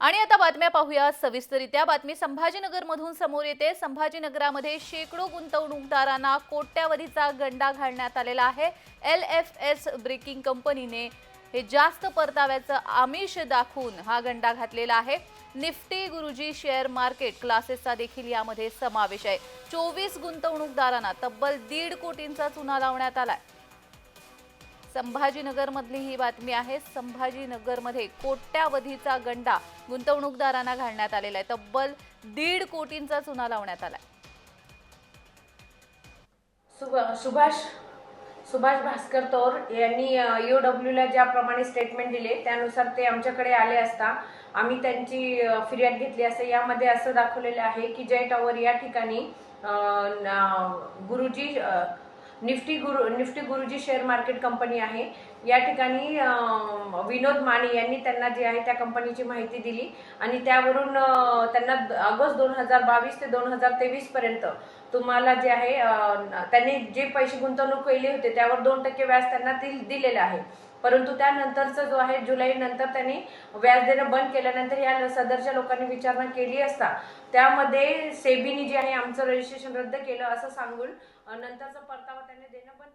आणि आता बातम्या पाहूया. सविस्तरित्या बातमी संभाजीनगरमधून समोर येते. संभाजीनगरामध्ये शेकडो गुंतवणूकदारांना कोट्यावधीचा गंडा घालण्यात आलेला आहे. एल एफ एस ब्रेकिंग कंपनीने हे जास्त परताव्याचं आमिष दाखवून हा गंडा घातलेला आहे. निफ्टी गुरुजी शेअर मार्केट क्लासेसचा देखील यामध्ये समावेश आहे. चोवीस गुंतवणूकदारांना तब्बल दीड कोटींचा चुना लावण्यात आलाय. संभाजीनगरमधली ही बातमी आहे. संभाजीनगरमध्ये कोट्यावधीचा गंडा गुंतवणूकदारांना घालण्यात आलेला आहे. तब्बल दीड कोटींचा चुना लावण्यात आलाय. सुभाष सुभाष भास्कर तौर यांनी यू डब्ल्यूला ज्याप्रमाणे स्टेटमेंट दिले त्यानुसार ते आमच्याकडे आले असता आम्ही त्यांची फिर्याद घेतली असते. यामध्ये असं दाखवलेलं आहे की जय टॉवर या ठिकाणी गुरुजी निफ्टी गुरु निफ्टी गुरुजी शेअर मार्केट कंपनी आहे. या ठिकाणी विनोद माने यांनी त्यांना जी आहे त्या कंपनीची माहिती दिली. आणि त्यावरून त्यांना ऑगस्ट दोन हजार बावीस ते दोन हजार तेवीस पर्यंत तुम्हाला जे आहे त्यांनी जे पैसे गुंतवणूक केली होते त्यावर दोन टक्के व्याज त्यांना दिलेलं आहे. परंतु त्यानंतरचा जो आहे जुलै नंतर त्यांनी व्याज देणं बंद केल्यानंतर या सदरच्या लोकांनी विचारणा केली असता त्यामध्ये सेबीनी जे आहे आमचं रजिस्ट्रेशन रद्द केलं असं सांगून नंतरचा परतावा त्यांनी देणं बंद